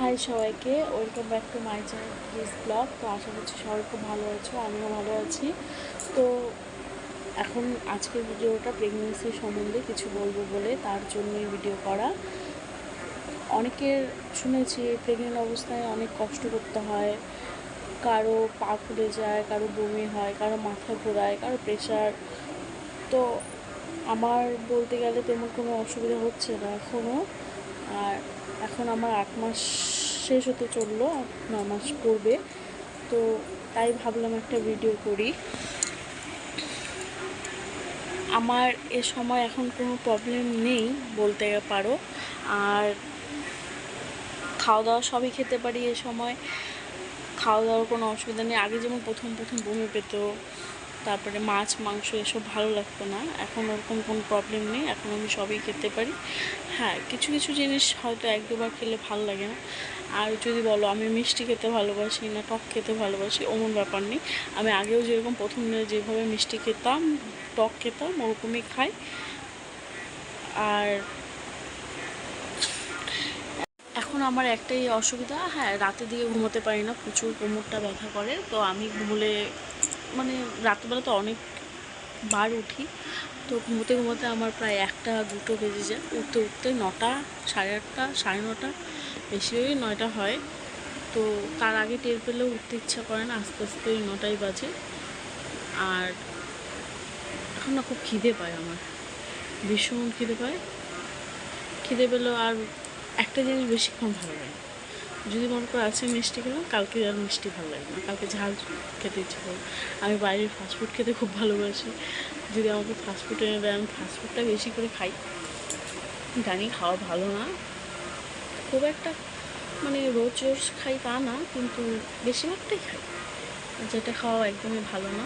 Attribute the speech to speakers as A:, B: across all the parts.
A: High সবাইকে। Welcome back to my channel vlog তো আশা করছি সবাই খুব ভালো আছো, আমিও ভালো আছি। তো এখন আজকের ভিডিওটা প্রেগনেন্সি সম্বন্ধে কিছু বলব বলে, তার জন্যই ভিডিও করা। অনেকের শুনেছি প্রেগনেন্ট অবস্থায় অনেক কষ্ট করতে হয়। কারও পা ফুলে যায়, কারও বমি হয়, কারও মাথা ঘোরায়, কারও প্রেশার তো আমার বলতে গেলে তেমন কোনো অসুবিধা হচ্ছে না এখনও আর এখন আমার আট মাস শেষ হতে চলল, ন মাস পড়বে তো তাই ভাবলাম একটা ভিডিও করি। আমার এ সময় এখন কোনো প্রবলেম নেই বলতে পারো। আর খাওয়া দাওয়া সবই খেতে পারি এ সময়। খাওয়া দাওয়ার কোনো অসুবিধা নেই। আগে যেমন প্রথম প্রথম বমি পেত তারপরে মাছ, মাংস এসব ভালো লাগতো না। এখন ওরকম কোনো প্রবলেম নেই। এখন আমি সবই খেতে পারি। হ্যাঁ কিছু কিছু জিনিস হয়তো এক, দুবার খেলে ভালো লাগে না। আর যদি বলো, আমি মিষ্টি খেতে ভালোবাসি না টক খেতে ভালোবাসি, অমন ব্যাপার নেই। আমি আগেও যেরকম প্রথম যেভাবে মিষ্টি খেতাম, টক খেতাম, ওরকমই খাই। আর এখন আমার একটাই অসুবিধা হ্যাঁ রাতে দিয়ে ঘুমোতে পারি না, প্রচুর কোমরটা ব্যথা করে। তো আমি ঘুমোলে মানে রাত্রিবেলা তো অনেক বার উঠি, তো ঘুমোতে ঘুমোতে আমার প্রায় একটা দুটো বেজে যায়। উঠতে উঠতে নটা, সাড়ে আটটা, সাড়ে নটা, বেশি ওই নয়টা হয়। তো তার আগে টের পেলেও উঠতে ইচ্ছা করে না, আস্তে আস্তে ওই নটাই বাজে। আর এখন না খুব খিদে পায় আমার, ভীষণ খিদে পায়। খিদে পেলেও আর একটা জিনিস বেশিক্ষণ ভালো লাগে। যদি মনে করো আছে মিষ্টি খেলাম কালকে আর মিষ্টি ভালো লাগবে না। কালকে ঝাল খেতে ইচ্ছে করবে আমি বাইরের ফাস্টফুড খেতে খুব ভালোবাসি। যদি আমাকে ফাস্টফুড এনে দেয়, আমি ফাস্টফুডটা বেশি করে খাই। জানি খাওয়া ভালো না। খুব একটা মানে রোজ রোজ খাই তা না, কিন্তু বেশিরভাগটাই খাই। যেটা খাওয়া একদমই ভালো না।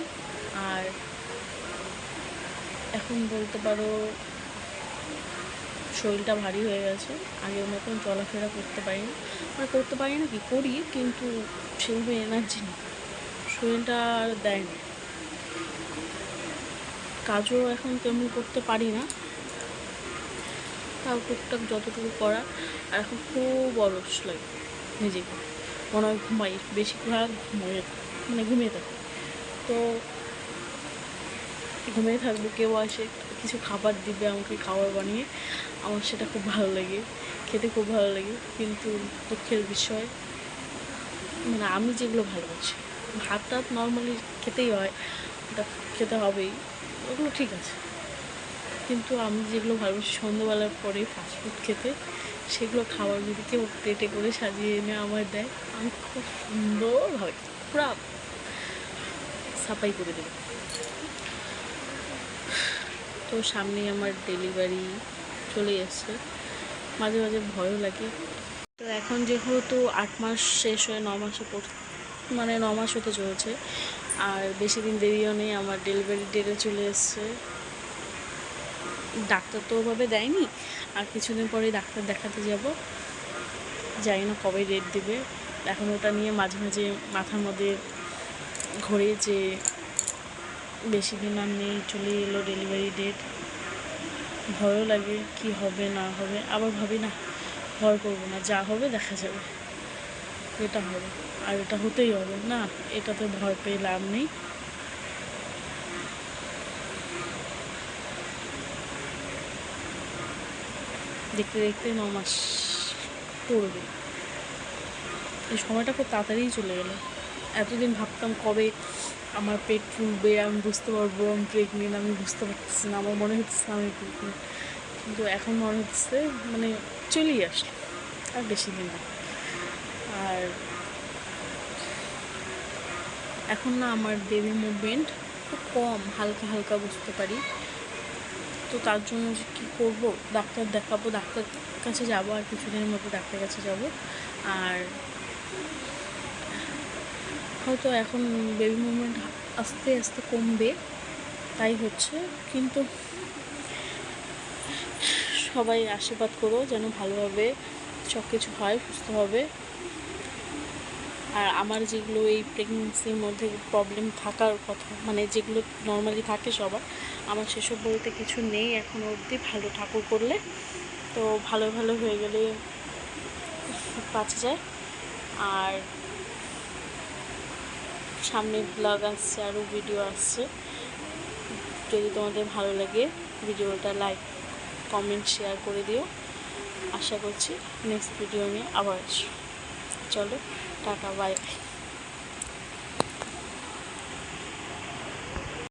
A: আর এখন বলতে পারো শরীরটা ভারী হয়ে গেছে। আগের মতন চলাফেরা করতে পারি না মানে করতে পারি না কি, করি, কিন্তু সেইভাবে এনার্জি নেই। শরীরটা আর দেয় না। কাজও এখন তেমন করতে পারি না। তাও টুকটাক যতটুকু করা আর এখন খুব অলস লাগে নিজেকে। মনে হয় ঘুমাই বেশিরভাগ ঘুমিয়ে মানে ঘুমিয়ে থাকি। তো ঘুমিয়ে থাকব, কেউ আসে কিছু খাবার দিবে আমাকে খাবার বানিয়ে, আমার সেটা খুব ভালো লাগে, খেতে খুব ভালো লাগে। কিন্তু দুঃখের বিষয় মানে আমি যেগুলো ভালোবাসি ভাত টাত নর্মালি খেতেই হয়, ওটা খেতে হবেই, ওগুলো ঠিক আছে। কিন্তু আমি যেগুলো ভালোবাসি সন্ধ্যাবেলার পরে ফাস্টফুড খেতে, সেগুলো খাবার যদি কেউ প্লেটে করে সাজিয়ে এনে আমার দেয়, আমি খুব সুন্দরভাবে, পুরা সাফাই করে দেবো। তো সামনে আমার ডেলিভারি চলে এসছে মাঝে মাঝে ভয়ও লাগে। তো এখন যেহেতু আট মাস শেষ হয়ে ন মাসে মানে ন মাস হতে চলেছে, আর বেশি দিন দেরিও নেই, আমার ডেলিভারি ডেটে চলে এসছে। ডাক্তার তো ওভাবে দেয়নি, আর কিছুদিন পরেই ডাক্তার দেখাতে যাব। জানি না কবে ডেট দেবে। এখন ওটা নিয়ে মাঝে মাঝে মাথার মধ্যে ঘোরে যে বেশি দিন আর নেই, চলে এলো ডেলিভারি ডেট ভয়ও লাগে কি হবে, না হবে, আবার ভাবি, না, ভয় করব না, যা হবে দেখা যাবে। এটা হবে, আর এটা হতেই হবে। না, এটাতে ভয় পেয়ে লাভ নেই। দেখতে দেখতে ন মাস পড়বে। এই সময়টা খুব তাড়াতাড়িই চলে গেলো এতদিন ভাবতাম কবে আমার পেট ফুলবে, আমি বুঝতে পারব, আমি প্রেগনেন্ট আমি বুঝতে পারতেছি না, আমার মনে হচ্ছে না আমি প্রেগনেন্ট কিন্তু এখন মনে হচ্ছে মানে চলেই আসলো, আর বেশি দিন না। আর এখন না আমার বেবি মুভমেন্ট খুব কম, হালকা হালকা বুঝতে পারি। তো তার জন্য যে কী করব? ডাক্তার দেখাবো, ডাক্তার কাছে যাব, আর কিছুদিনের মধ্যে ডাক্তার কাছে যাব। আর হয়তো এখন বেবি মুভমেন্ট আস্তে আস্তে কমবে, তাই হচ্ছে। কিন্তু সবাই আশীর্বাদ করো যেন ভালোভাবে সব কিছু হয় সুস্থভাবে আর আমার যেগুলো এই প্রেগনেন্সির মধ্যে প্রবলেম থাকার কথা মানে যেগুলো নর্মালি থাকে সবার, আমার সেসব বলতে কিছু নেই এখন অবধি ভালো ঠাকুর করলে। তো ভালো ভালো হয়ে গেলে পাঁচ যায়। আর সামনে ব্লগ আসছে আরও ভিডিও আসছে। যদি তোমাদের ভালো লাগে ভিডিওটা লাইক কমেন্ট শেয়ার করে দিও। আশা করছি নেক্সট ভিডিও নিয়ে আবার আসব। চলো, টাটা বাই বাই